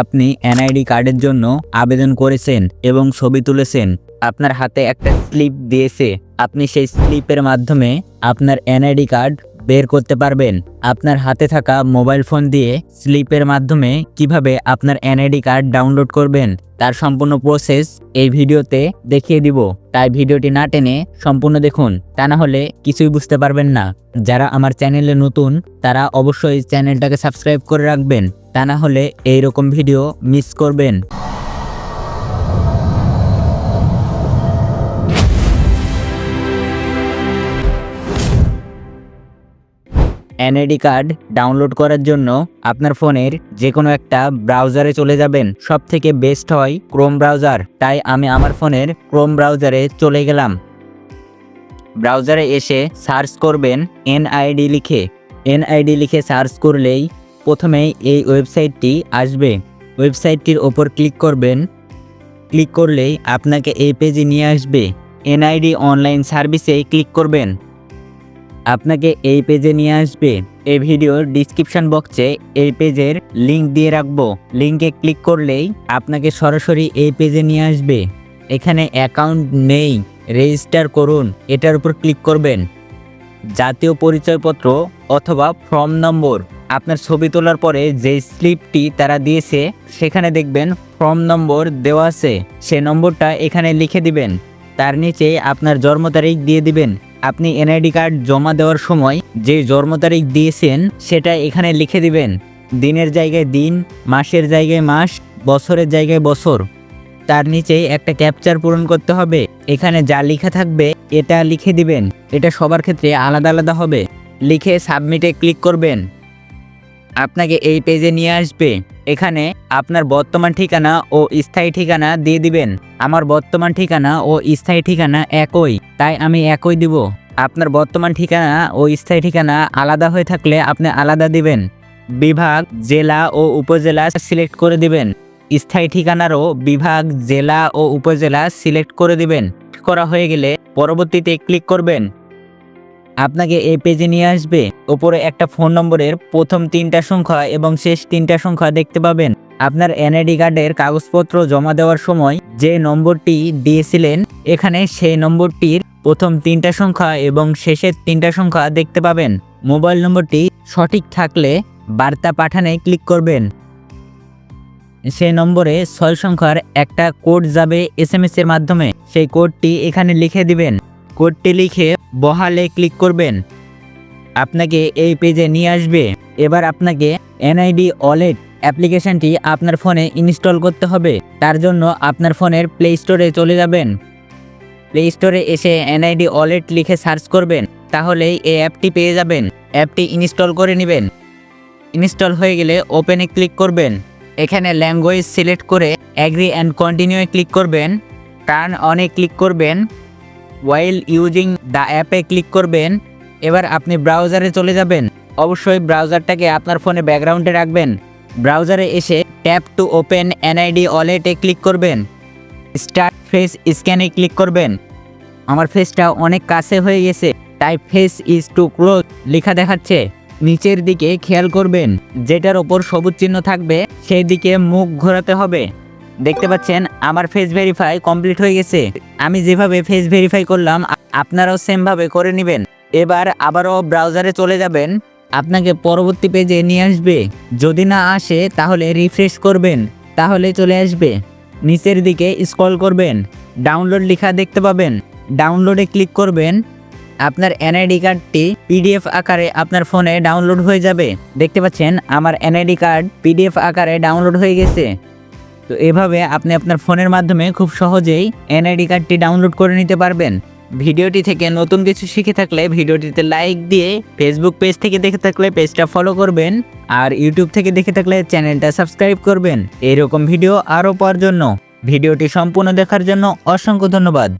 আপনি এনআইডি কার্ডের জন্য আবেদন করেছেন এবং ছবি তুলেছেন। আপনার হাতে একটা স্লিপ দিয়েছে। আপনি সেই স্লিপের মাধ্যমে আপনার এনআইডি কার্ড বের করতে পারবেন। আপনার হাতে থাকা মোবাইল ফোন দিয়ে স্লিপের মাধ্যমে কীভাবে আপনার এনআইডি কার্ড ডাউনলোড করবেন, তার সম্পূর্ণ প্রসেস এই ভিডিওতে দেখিয়ে দিব। তাই ভিডিওটি না টেনে সম্পূর্ণ দেখুন, তা না হলে কিছুই বুঝতে পারবেন না। যারা আমার চ্যানেলে নতুন, তারা অবশ্যই চ্যানেলটাকে সাবস্ক্রাইব করে রাখবেন। তা না হলে এইরকম ভিডিও মিস করবেন। এনআইডি কার্ড ডাউনলোড করার জন্য আপনার ফোনের যে কোনো একটা ব্রাউজারে চলে যাবেন। সব থেকে বেস্ট হয় ক্রোম ব্রাউজার তাই আমি আমার ফোনের ক্রোম ব্রাউজারে চলে গেলাম। ব্রাউজারে এসে সার্চ করবেন এনআইডি লিখে। এনআইডি লিখে সার্চ করলেই প্রথমেই এই ওয়েবসাইটটি আসবে। ওয়েবসাইটটির ওপর ক্লিক করবেন। ক্লিক করলেই আপনাকে এই পেজে নিয়ে আসবে। এনআইডি অনলাইন সার্ভিসে ক্লিক করবেন। আপনাকে এই পেজে নিয়ে আসবে। এই ভিডিওর ডিসক্রিপশন বক্সে এই পেজের লিংক দিয়ে রাখব। লিংকে ক্লিক করলেই আপনাকে সরাসরি এই পেজে নিয়ে আসবে। এখানে অ্যাকাউন্ট নেই। রেজিস্টার করুন। এটার উপর ক্লিক করবেন। জাতীয় পরিচয়পত্র অথবা ফর্ম নম্বর। আপনার ছবি তোলার পরে যে স্লিপটি তারা দিয়েছে, সেখানে দেখবেন ফর্ম নম্বর দেওয়া আছে। সে নম্বরটা এখানে লিখে দিবেন। তার নিচে আপনার জন্ম তারিখ দিয়ে দিবেন। আপনি এনআইডি কার্ড জমা দেওয়ার সময় যে জন্ম তারিখ দিয়েছেন, সেটা এখানে লিখে দিবেন। দিনের জায়গায় দিন, মাসের জায়গায় মাস, বছরের জায়গায় বছর। তার নিচে একটা ক্যাপচার পূরণ করতে হবে। এখানে যা লেখা থাকবে, এটা লিখে দিবেন। এটা সবার ক্ষেত্রে আলাদা আলাদা হবে। লিখে সাবমিটে ক্লিক করবেন। আপনাকে এই পেজে নিয়ে আসবে। এখানে আপনার বর্তমান ঠিকানা ও স্থায়ী ঠিকানা দিয়ে দিবেন। আমার বর্তমান ঠিকানা ও স্থায়ী ঠিকানা একই, তাই আমি একই দিব। আপনার বর্তমান ঠিকানা ও স্থায়ী ঠিকানা আলাদা হয়ে থাকলে আপনি আলাদা দিবেন। বিভাগ, জেলা ও উপজেলা সিলেক্ট করে দিবেন। স্থায়ী ঠিকানারও বিভাগ, জেলা ও উপজেলা সিলেক্ট করে দিবেন। করা হয়ে গেলে পরবর্তীতে ক্লিক করবেন। আপনাকে এই পেজে নিয়ে আসবে। ওপরে একটা ফোন নম্বরের প্রথম তিনটা সংখ্যা এবং শেষ তিনটা সংখ্যা দেখতে পাবেন। আপনার এনআইডি কার্ডের কাগজপত্র জমা দেওয়ার সময় যে নম্বরটি দিয়েছিলেন, এখানে সেই নম্বরটির প্রথম তিনটা সংখ্যা এবং শেষের তিনটা সংখ্যা দেখতে পাবেন। মোবাইল নম্বরটি সঠিক থাকলে বার্তা পাঠানে ক্লিক করবেন। সে নম্বরে ছয় সংখ্যার একটা কোড যাবে এস এর মাধ্যমে। সেই কোডটি এখানে লিখে দিবেন। কোডটি লিখে বহালে ক্লিক করবেন। আপনাকে এই পেজে নিয়ে আসবে। এবার আপনাকে এনআইডি ওয়ালেট অ্যাপ্লিকেশনটি আপনার ফোনে ইনস্টল করতে হবে। তার জন্য আপনার ফোনের প্লে স্টোরে চলে যাবেন। প্লে স্টোরে এসে এনআইডি ওয়ালেট লিখে সার্চ করবেন। তাহলেই এই অ্যাপটি পেয়ে যাবেন। অ্যাপটি ইনস্টল করে নেবেন। ইনস্টল হয়ে গেলে ওপেনে ক্লিক করবেন। এখানে ল্যাঙ্গুয়েজ সিলেক্ট করে অ্যাগ্রি অ্যান্ড কন্টিনিউয়ে ক্লিক করবেন। টার্ন অনে ক্লিক করবেন। ওয়াইল ইউজিং দ্য অ্যাপে ক্লিক করবেন, এবার আপনি ব্রাউজারে চলে যাবেন। অবশ্যই ব্রাউজারটাকে আপনার ফোনে ব্যাকগ্রাউন্ডে রাখবেন। ব্রাউজারে এসে ট্যাপ টু ওপেন এনআইডি ওয়ালেটে ক্লিক করবেন। স্টার্ট ফেস স্ক্যানে ক্লিক করবেন। আমার ফেসটা অনেক কাছে হয়ে গেছে, তাই ফেস ইজ টু ক্লোজ লেখা দেখাচ্ছে। নিচের দিকে খেয়াল করবেন, যেটার ওপর সবুজ চিহ্ন থাকবে, সেই দিকে মুখ ঘোরাতে হবে। দেখতে পাচ্ছেন, আমার ফেস ভেরিফাই কমপ্লিট হয়ে গেছে। আমি যেভাবে ফেস ভেরিফাই করলাম, আপনারাও সেমভাবে করে নেবেন। এবার আবারও ব্রাউজারে চলে যাবেন। আপনাকে পরবর্তী পেজে নিয়ে আসবে। যদি না আসে, তাহলে রিফ্রেশ করবেন। তাহলে চলে আসবে। নিচের দিকে স্ক্রল করবেন। ডাউনলোড লেখা দেখতে পাবেন। ডাউনলোডে ক্লিক করবেন। আপনার এনআইডি কার্ডটি পিডিএফ আকারে আপনার ফোনে ডাউনলোড হয়ে যাবে। দেখতে পাচ্ছেন, আমার এনআইডি কার্ড পিডিএফ আকারে ডাউনলোড হয়ে গেছে। তো এভাবে আপনি আপনার ফোনের মাধ্যমে খুব সহজেই এনআইডি কার্ডটি ডাউনলোড করে নিতে পারবেন। ভিডিওটি থেকে নতুন কিছু শিখে থাকলে ভিডিওটিতে লাইক দিয়ে ফেসবুক পেজ থেকে দেখে থাকলে পেজটা ফলো করবেন আর ইউটিউব থেকে দেখে থাকলে চ্যানেলটা সাবস্ক্রাইব করবেন। এরকম ভিডিও আরও পাওয়ার জন্য। ভিডিওটি সম্পূর্ণ দেখার জন্য অসংখ্য ধন্যবাদ।